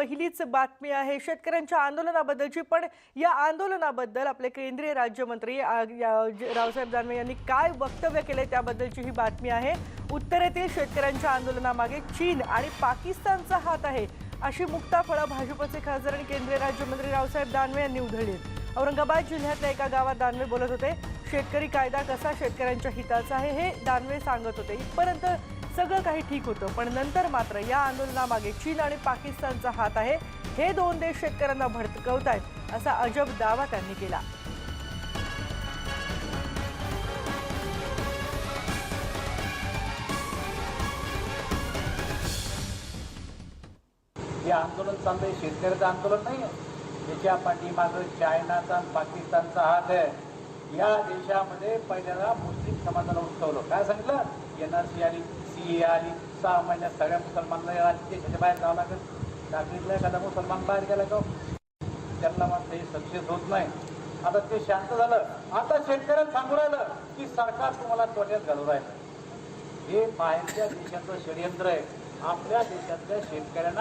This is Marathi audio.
पहिलीच बातमी आहे शेतकऱ्यांच्या आंदोलनाबद्दलची पण या आंदोलनाबद्दल आपले केंद्रीय राज्यमंत्री या- रावसाहेब दानवे यांनी काय वक्तव्य केले त्याबद्दलची ही बातमी आहे. उत्तरेतील शेतकऱ्यांच्या आंदोलनामागे चीन आणि पाकिस्तानचा हात आहे अशी मुक्ता फळं भाजपचे खासदार आणि केंद्रीय राज्यमंत्री रावसाहेब दानवे यांनी उधळली. औरंगाबाद जिल्ह्यातल्या एका गावात दानवे बोलत होते शेतकरी कायदा कसा शेतकऱ्यांच्या हिताचा आहे हे दानवे सांगत होते. इथपर्यंत सगळं काही ठीक होतं पण नंतर मात्र या आंदोलनामागे चीन आणि पाकिस्तानचा हात आहे. हे दोन देश शेतकऱ्यांना भडकवतायत असा अजब दावा त्यांनी केला. हे आंदोलन चाललंय शेतकऱ्याचं आंदोलन नाही आहे. त्याच्या पाठीमागं चायनाचा आणि पाकिस्तानचा हात आहे. या देशामध्ये पहिल्यांदा मुस्लिम समाजाला उठवलं काय सांगितलं? एन आर सी सी आली सहा महिन्यात सगळ्या मुसलमानला या देशाच्या बाहेर जावं लागेल. नागरिकला एखादा मुसलमान बाहेर गेला का हो? त्यांना मात्र हे सक्सेस होत नाही. आता ते शांत झालं. आता शेतकऱ्याला सांगू राहिलं की सरकार तुम्हाला तोट्यात घालू राहिलं. हे बाहेरच्या देशाचं षडयंत्र आहे. आपल्या देशातल्या शेतकऱ्यांना